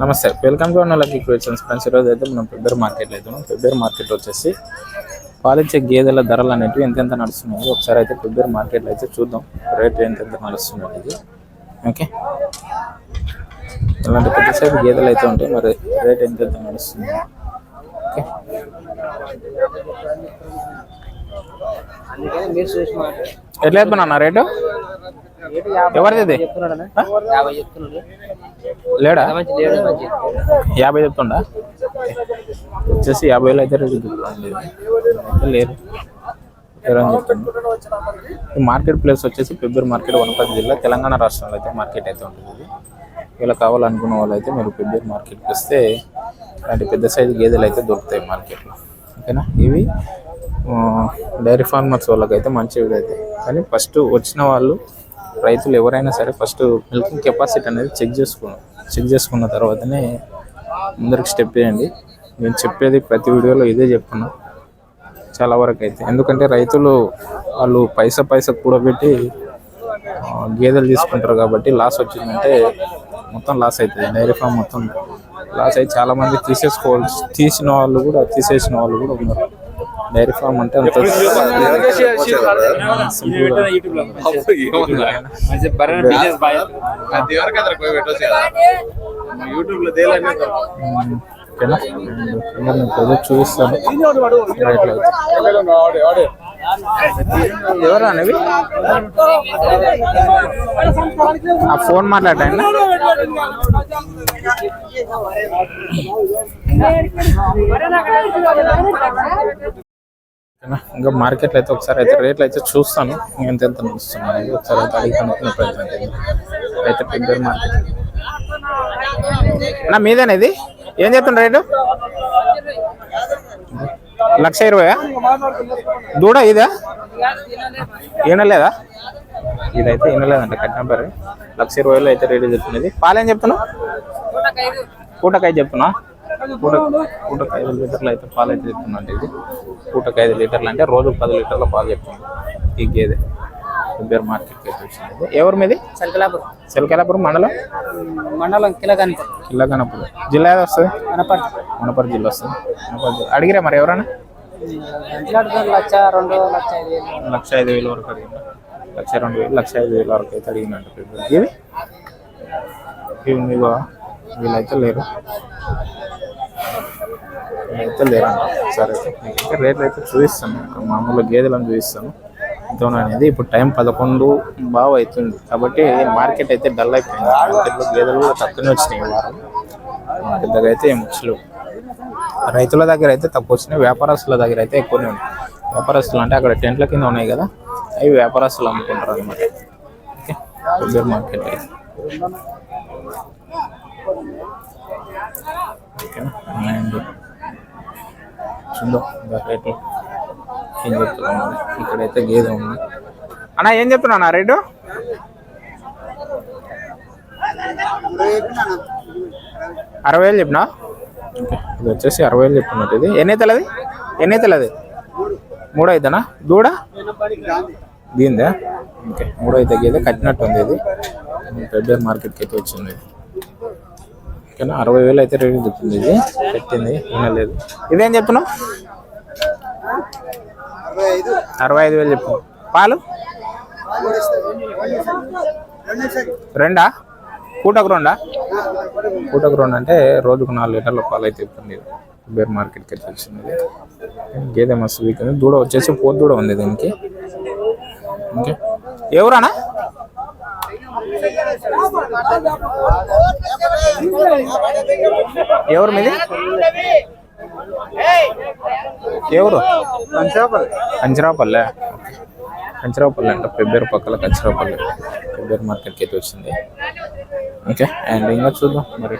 నమస్తే. Welcome to lucky creations friends ఈరోజు అయితే మనం ఫిబ్రవరి మార్కెట్లో అయితే ఉన్నాం. ఫిబ్రవరి మార్కెట్ వచ్చేసి పాలిచ్చే గేదెల ధరలు అనేవి ఎంతెంత నడుస్తున్నాయి ఒకసారి అయితే ఫిబ్రవరి మార్కెట్లో అయితే చూద్దాం. రేట్ ఎంతెంత నడుస్తున్నాయి ఇది ఓకే ఇలాంటి పెద్ద సైజు గేదెలు అయితే ఉంటాయి. మరి రేట్ ఎంతెంత నడుస్తుంది? ఓకే ఎట్లా చెప్తున్నా రేటు? ఎవరిది లేడా? యాభై చెప్తుండా? వచ్చేసి యాభై వేలు అయితే రేటు అయితే లేరు మార్కెట్ ప్లేస్ వచ్చేసి ఫిబ్రవరి మార్కెట్ వనపర్తి జిల్లా. తెలంగాణ రాష్ట్రంలో అయితే మార్కెట్ అయితే ఉంటుంది ఇది. ఇలా కావాలనుకున్న వాళ్ళు అయితే మీరు ఫిబ్రవరి మార్కెట్కి వస్తే ఇలాంటి పెద్ద సైజు గేదెలు అయితే దొరుకుతాయి మార్కెట్లో. ఓకేనా? ఇవి డైరీ ఫార్మర్స్ వాళ్ళకైతే మంచివి అయితే. కానీ ఫస్ట్ వచ్చిన వాళ్ళు రైతులు ఎవరైనా సరే ఫస్ట్ మిల్కింగ్ కెపాసిటీ అనేది చెక్ చేసుకోండి చెక్ చేసుకున్న తర్వాతనే ముందరికి స్టెప్ వేయండి నేను చెప్పేది ప్రతి వీడియోలో ఇదే చెప్తున్నా. చాలా వరకు అయితే. ఎందుకంటే రైతులు వాళ్ళు పైసా పైసా కూడబెట్టి గేదెలు తీసుకుంటారు కాబట్టి లాస్ వచ్చిందంటే మొత్తం లాస్ అవుతుంది. డైరీ ఫామ్ మొత్తం లాస్ అయ్యి చాలామంది తీసేసుకోవాలి తీసిన వాళ్ళు కూడా తీసేసిన వాళ్ళు కూడా ఉన్నారు. డైరీ ఫామ్ అంటే అంత చూపిస్తాను. ఎవరా అనేవి ఆ ఫోన్ మాట్లాడండి? ఇంకా మార్కెట్లో అయితే ఒకసారి అయితే రేట్లు అయితే చూస్తాను. ఎంత ఎంత నడుస్తున్నాయి ఒకసారి అయితే అడిగి కనుక్కునే ప్రయత్నం అయితే పెద్దర్ మార్కెట్ నా మీదేనా ఇది? ఏం చెప్తున్నా రేటు? లక్ష ఇరవై దూడ ఇదా? ఈనలేదా? ఇదైతే ఈనలేదంట కట్టిన పేరు లక్ష ఇరవై వేలు అయితే రేటు చెప్తున్నది. పాలేం చెప్తున్నావు? పూటకు చెప్తున్నా పూట పూటకు ఐదు లీటర్లు అయితే పాలు అయితే చెప్తున్నా ఇది. పూటకు ఐదు లీటర్లు అంటే రోజు పది లీటర్ల పాలు చెప్తుంది ఈ గేదె. ఇద్దరు మార్కెట్కి అయితే వచ్చినది ఎవరి మీది? సెల్కెలాపురం మండలం? మండలం కిలగంత కిల్లగనపురం జిల్లా ఏదో వస్తుంది? కనపడి వనపర్తి జిల్లా వస్తుంది. వనపర్తి జిల్లా. అడిగిరా మరి ఎవరైనా లక్ష రెండు లక్ష ఐదు వేలు. లక్ష ఐదు వేల వరకు అడిగిన లక్ష రెండు వేలు లక్ష ఐదు వేల వరకు అయితే people. ఇవి? ఇవి వీళ్ళైతే లేరు. అయితే లేరంట సరే రేట్లు అయితే చూపిస్తాను. ఇక్కడ మామూలు గేదెలను చూపిస్తాను. ఎంతో అనేది ఇప్పుడు టైం పదకొండు బాగా అవుతుంది. కాబట్టి మార్కెట్ అయితే డల్ అయిపోయింది. మార్కెట్లో గేదెలు కూడా తక్కువనే వచ్చినాయి ఈ వారం. పెద్దగా అయితే ఏం వచ్చలేవు రైతుల దగ్గర అయితే తక్కువ వచ్చినాయి. వ్యాపారస్తుల దగ్గర అయితే ఎక్కువనే ఉన్నాయి. వ్యాపారస్తులు అంటే అక్కడ టెంట్ల కింద ఉన్నాయి కదా అవి వ్యాపారస్తులు అమ్ముకుంటారు అనమాట ఓకే పెద్ద మార్కెట్ అయితే. ఓకేనా అండ్ ఇంకా రేట్లు ఏం చెప్తున్నా ఇక్కడైతే గేదె ఉంది అన్న ఏం చెప్తున్నా అన్న రేటు? అరవై వేలు చెప్పినా? ఓకే ఇది వచ్చేసి అరవై వేలు చెప్తున్నట్టు ఇది. ఎన్ని అవుతుంది అది? ఎన్ని అవుతుంది అది? మూడు అవుతానా దూడ? దీందా. ఓకే మూడు అయితే గేదె కట్టినట్టు ఉంది ఇది. పెద్ద మార్కెట్కి అయితే వచ్చింది ఇది. ఓకేనా అరవై వేలు అయితే రేటు చెప్తుంది ఇది. పెట్టింది. వినలేదు ఇదేం చెప్తున్నావు? అరవై ఐదు వేలు చెప్పు. పాలు? రెండా? పూటకు రెండా? పూటకు రెండు అంటే రోజుకు నాలుగు లీటర్ల పాలు అయితే ఇస్తుంది బేర్ మార్కెట్కి అయితే వచ్చింది గేదె మస్తు వీక్ ఉంది దూడ వచ్చేసి పోతు దూడ ఉంది దీనికి. ఓకే. ఎవరానా ఎవరు మీది? ఎవరు? కంచరాపల్లె. కంచరాపల్లె అంట పెబ్బేరు పక్కల కంచరాపల్లె. పెబ్బేరు మార్కెట్కి అయితే వచ్చింది. ఓకే అండ్ ఇంకా చూద్దాం మరి.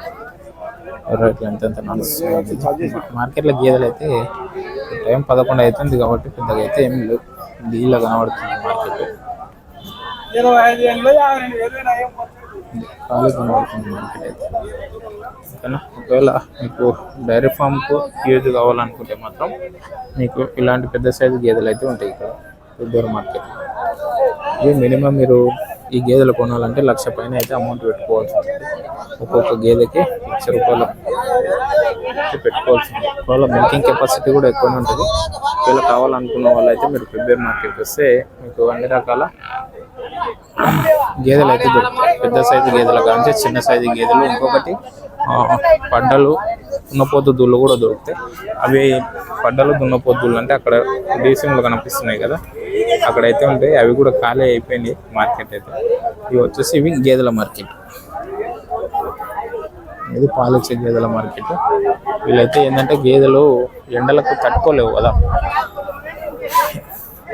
రేట్లు ఎంత ఎంత నడుస్తుంది మార్కెట్లో గేదెలు అయితే టైం పదకొండు అవుతుంది కాబట్టి పెద్దగా అయితే ఏం లేవు. డీల్లో కనబడుతుంది మార్కెట్. ఖాళీ కనబడుతుంది అయితే ఓకేనా? ఒకవేళ మీకు డైరీ ఫామ్కు యూజ్ కావాలనుకుంటే మాత్రం మీకు ఇలాంటి పెద్ద సైజు గేదెలు అయితే ఉంటాయి ఇక్కడ పెద్దూరు మార్కెట్. ఇది మినిమం మీరు ఈ గేదెలు కొనాలంటే లక్ష పైన అయితే అమౌంట్ పెట్టుకోవాల్సి ఉంటుంది. ఒక్కొక్క గేదెకి లక్ష రూపాయలు పెట్టుకోవాల్సి ఉంటుంది. వాళ్ళ మిల్కింగ్ కెపాసిటీ కూడా ఎక్కువనే ఉంటుంది. ఒకవేళ కావాలనుకున్న వాళ్ళు అయితే మీరు ప్రిపేర్ మార్కెట్కి వస్తే మీకు అన్ని రకాల గేదెలు అయితే దొరుకుతాయి పెద్ద సైజు గేదెల కానీ చిన్న సైజు గేదెలు ఇంకొకటి పడ్డలు దున్నపోతు దూళ్ళు కూడా దొరుకుతాయి. అవి పడ్డలు దున్నపోతులు అంటే అక్కడ డీసీఎంలు కనిపిస్తున్నాయి కదా. అక్కడైతే ఉంటాయి. అవి కూడా ఖాళీ అయిపోయినాయి మార్కెట్ అయితే. ఇవి వచ్చేసి ఇవి గేదెల మార్కెట్. ఇది పాలిచ్చే గేదెల మార్కెట్. వీళ్ళైతే ఏంటంటే గేదెలు ఎండలకు తట్టుకోలేవు కదా.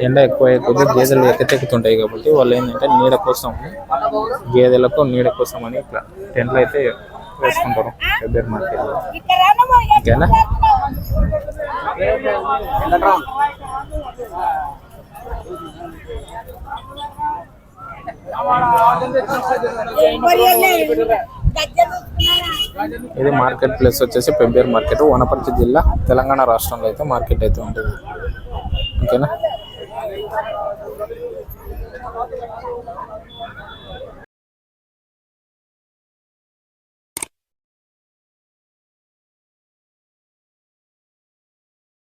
ఎండ ఎక్కువ కొద్ది గేదెలు ఎక్కతెక్కుతుంటాయి కాబట్టి వాళ్ళు ఏంటంటే నీడ కోసం గేదెలకు నీడ కోసం అని ఇట్లా టెంట్లు అయితే వేసుకుంటారు ఫెబ్రవరి మార్కెట్లో. ఓకేనా ఇది మార్కెట్ ప్లేస్ వచ్చేసి పెబ్బేర్ మార్కెట్ వనపర్తి జిల్లా తెలంగాణ రాష్ట్రంలో అయితే మార్కెట్ అయితే ఉంటుంది. ఓకేనా